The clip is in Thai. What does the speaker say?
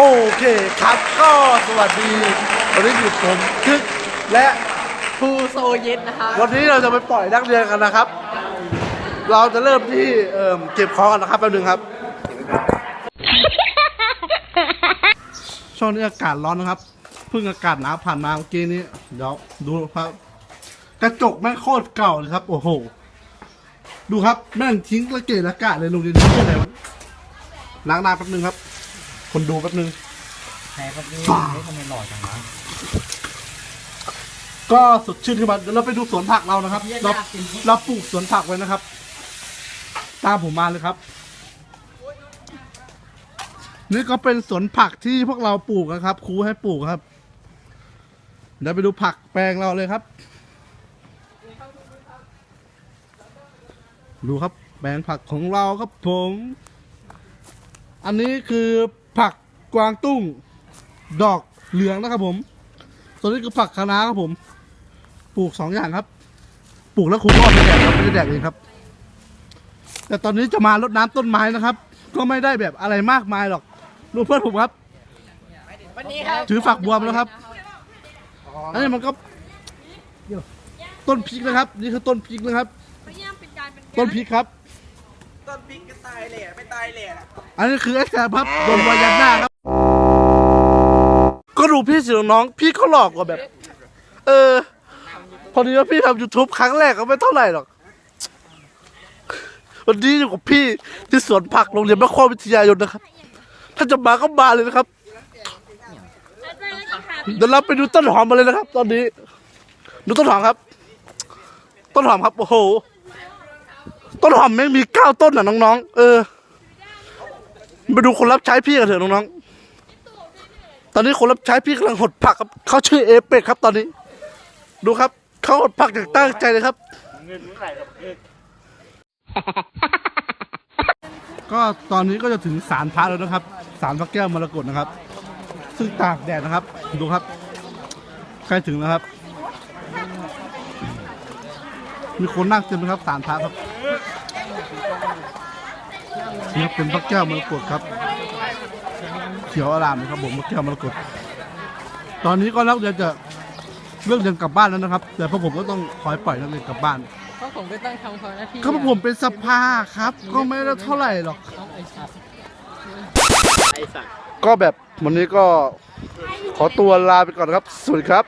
โอเคครับก็สวัสดีวันนี้อยู่ผมคึกและฟูโซเย็นนะคะวันนี้เราจะไปปล่อยนักเรียนกันนะครับ เราจะเริ่มที่เอ่อเก็บของกันนะครับแป๊บนึงครับ ช่วงนี้อากาศร้อนนะครับเพิ่งอากาศหนาวผ่านมาเมื่อกี้นี้เดี๋ยวดูครับกระจกแม่งโคตรเก่าเลยครับ โอ้โห ดูครับแม่งทิ้งระเกะระกะเลยลุงจะทิ้งอะไรวะล้างหน้าแป๊บนึงครับ คนดูแป๊บนึงไหนครับนี่ทำไมหล่อจังวะก็สดชื่นขึ้นมาเดี๋ยวเราไปดูสวนผักเรานะครับ เราเราปลูกสวนผักไว้นะครับ ตามผมมาเลยครับ นี่ก็เป็นสวนผักที่พวกเราปลูกนะครับครูให้ปลูกครับเดี๋ยวไปดูผักแปลงเราเลยครับ ดูครับแปลงผักของเราครับผม อันนี้คือ ผักกวางตุ้ง ดอกเหลืองนะครับผมส่วนนี้คือผักคะน้าครับผม ปลูกสองอย่างครับ ปลูกแล้วครูก็เอาไปแดกครับไม่ได้แดกเองครับ แต่ตอนนี้จะมารดน้ำต้นไม้นะครับ ก็ไม่ได้แบบอะไรมากมายหรอกดูเพื่อนผมครับ วันนี้ครับ ถือฝักบัวมาแล้วครับ อันนี้มันก็ต้นพริกนะครับ นี่คือต้นพริกนะครับ ต้นพริกครับ ต้นพริกก็ตายเลยอะไม่ตายเลยอะอันนี้คือไอ้แซมครับโดนวายันหน้าครับ ก็ดูพี่สิน้องพี่ก็หลอกกว่าแบบ เออ พอดีว่าพี่ทำ YouTube ครั้งแรกก็ไม่เท่าไหร่หรอก วันนี้อยู่กับพี่ที่สวนผักโรงเรียนแม่ข้อวิทยายนนะครับ ถ้าจะมาก็มาเลยนะครับ เดี๋ยวเราไปดูต้นหอมมาเลยนะครับ ตอนนี้ ดูต้นหอมครับ ต้นหอมครับ โอ้โห ต้นหอมแม่งมีเก้าต้นอะน้องๆ เออ มาดูคนรับใช้พี่กันเถอะน้องๆ ตอนนี้คนรับใช้พี่กำลังหดผักครับ เขาชื่อเอเป็กครับตอนนี้ ดูครับ เขาหดผักอย่างตั้งใจเลยครับ ก็ตอนนี้ก็จะถึงสารพระแล้วนะครับ สารพระแก้วมรกตนะครับ ซึ่งตากแดดนะครับ ดูครับ ใกล้ถึงแล้วครับ มีคนนั่งเต็มเลยครับสารพระครับนี่เป็นพระแก้วมรกตครับ เขียวอารามเลยครับผมพระแก้วมรกตตอนนี้ก็นักเรียนจะเรื่องเรียนกลับบ้านแล้วนะครับ แต่พวกผมก็ต้องคอยปล่อยนักเรียนกลับบ้าน เพราะผมก็ต้องทำความหน้าที่ก็พวกผมเป็นสภาครับ ก็ไม่ได้เท่าไหร่หรอกต้องไอ้สัตว์ไอ้สัตว์ก็แบบวันนี้ก็ขอตัวลาไปก่อนนะครับ สวัสดีครับ